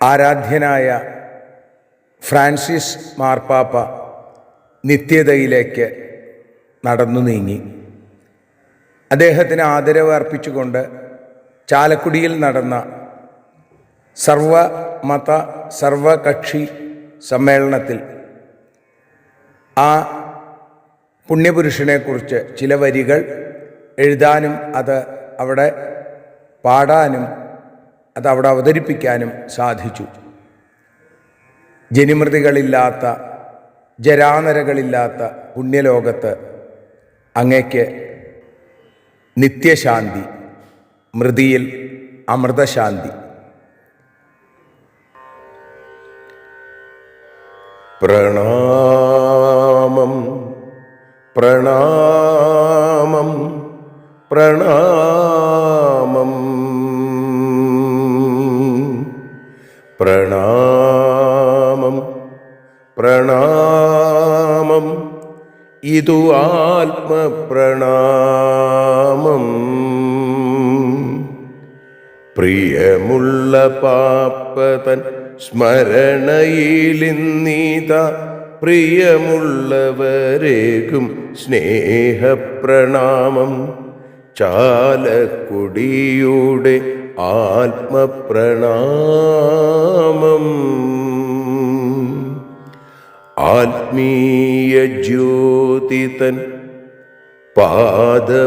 ആരാധ്യനായ ഫ്രാൻസിസ് മാർപ്പാപ്പ നിത്യതയിലേക്ക് നടന്നു നീങ്ങി. അദ്ദേഹത്തിന് ആദരവ് അർപ്പിച്ചുകൊണ്ട് ചാലക്കുടിയിൽ നടന്ന സർവമത സർവകക്ഷി സമ്മേളനത്തിൽ ആ പുണ്യപുരുഷനെക്കുറിച്ച് ചില വരികൾ എഴുതാനും അത് അവിടെ പാടാനും അത് അവിടെ അവതരിപ്പിക്കാനും സാധിച്ചു. ജനിമൃതികളില്ലാത്ത ജരാനരകളില്ലാത്ത പുണ്യലോകത്ത് അങ്ങയ്ക്ക് നിത്യശാന്തി മൃതിയിൽ അമൃതശാന്തി. പ്രണാമം പ്രണാമം പ്രണാമം. പ്രണാമം ഇതു ആത്മപ്രണാമം. പ്രിയമുള്ള പാപ്പതൻ സ്മരണയിലിന്നീത പ്രിയമുള്ളവരേകും സ്നേഹപ്രണാമം. ചാലക്കുടിയുടെ ആത്മപ്രണാമം. ആത്മീയ ജ്യോതിതൻ പാദപത്മങ്ങളിൽ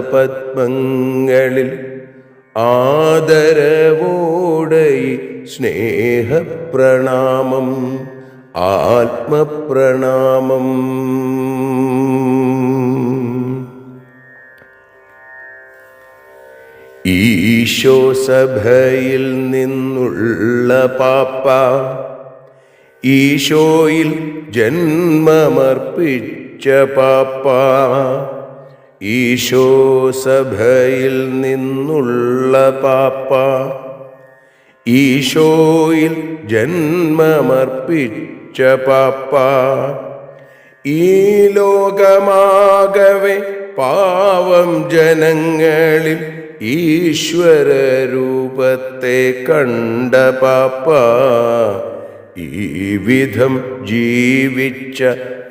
ആദരവോടെ സ്നേഹപ്രണാമം ആത്മപ്രണാമം. ഈശോ സഭയിൽ നിന്നുള്ള പാപ്പ ഈശോയിൽ ജന്മമർപ്പിച്ച പാപ്പ ഈശോ സഭയിൽ നിന്നുള്ള പാപ്പ. ഈശോയിൽ ജന്മമർപ്പിച്ച പാപ്പ. ഈ ലോകമാകവെ പാവം ജനങ്ങളിൽ ഈശ്വര രൂപത്തെ കണ്ട പാപ്പ. ഈ വിധം ജീവിച്ച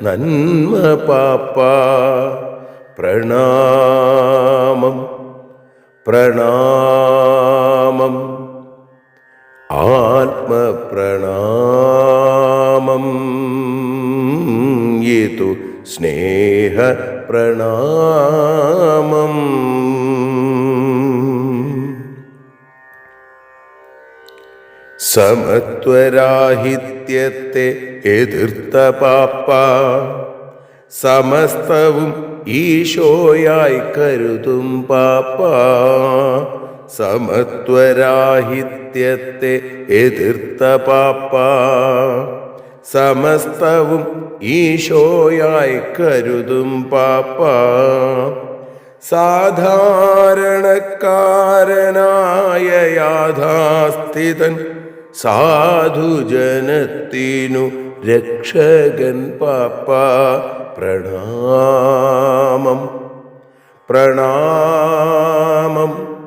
നന്മ പാപ്പ. പ്രണാമം. പ്രണാമം സമത്വരാഹിത്യത്തെ എതിർത്ത പാപ്പ. സമസ്തവും ഈശോയായി കരുതും പാപ്പ. സമത്വരാഹിത്യത്തെ എതിർത്ത പാപ്പ. സമസ്തവും ഈശോയായി കരുതും പാപ്പ. സാധാരണക്കാരനായ യാഥാസ്ഥിതൻ സാധുജനത്തിനു രക്ഷകൻ പാപ്പ പ്രണാമം. പ്രണാമം.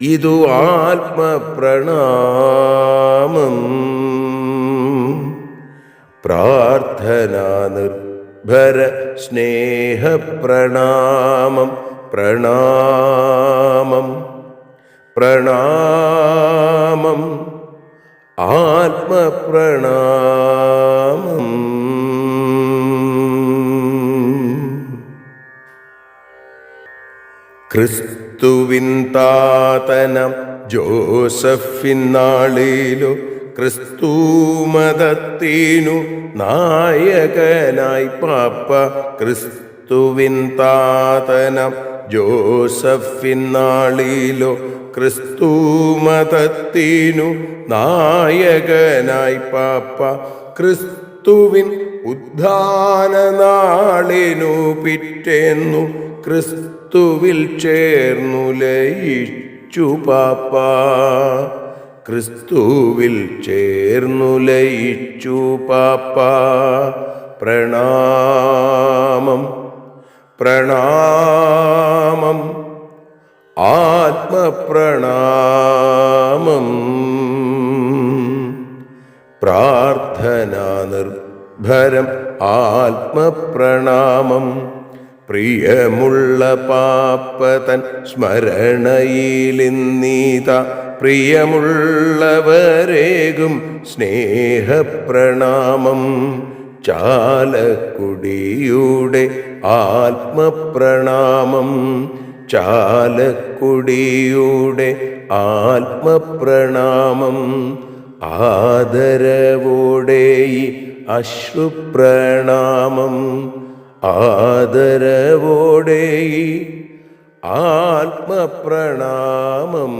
ഇതു ആത്മപ്രണാമം. പ്രാർത്ഥനാ നിർഭര സ്നേഹപ്രണാമം. പ്രണാമം. പ്രണാമം. ആത്മപ്രണാമം. ക്രിസ്തുവിൻ താതനം ജോസഫിൻ നാളിലു ക്രിസ്തു മതത്തിനു നായകനായി പാപ്പ ക്രിസ്തുവിൻ താതനം ജോസഫിൻ നാളിലോ ക്രിസ്തു മതത്തിനു നായകനായി പാപ്പ ക്രിസ്തുവിൻ ഉദ്ധാന നാളിനു പിറ്റേന്നു ക്രിസ്തുവിൽ ചേർന്നു ലയിച്ചു പാപ്പ. ക്രിസ്തുവിൽ ചേർന്നു ലയിച്ചു പാപ്പ. പ്രണാമം പ്രണാമം. ആത്മപ്രണാമം പ്രാർത്ഥനാ നിർഭരം ആത്മപ്രണാമം. പ്രിയമുള്ള പാപ്പതൻ സ്മരണയിലിന്നീത. പ്രിയമുള്ളവരേകും സ്നേഹപ്രണാമം. ചാലക്കുടിയുടെ ആത്മപ്രണാമം. ചാലക്കുടിയുടെ ആത്മപ്രണാമം ആദരവോടെ ഈ അശ്രുപ്രണാമം ആദരവോടെ ആത്മപ്രണാമം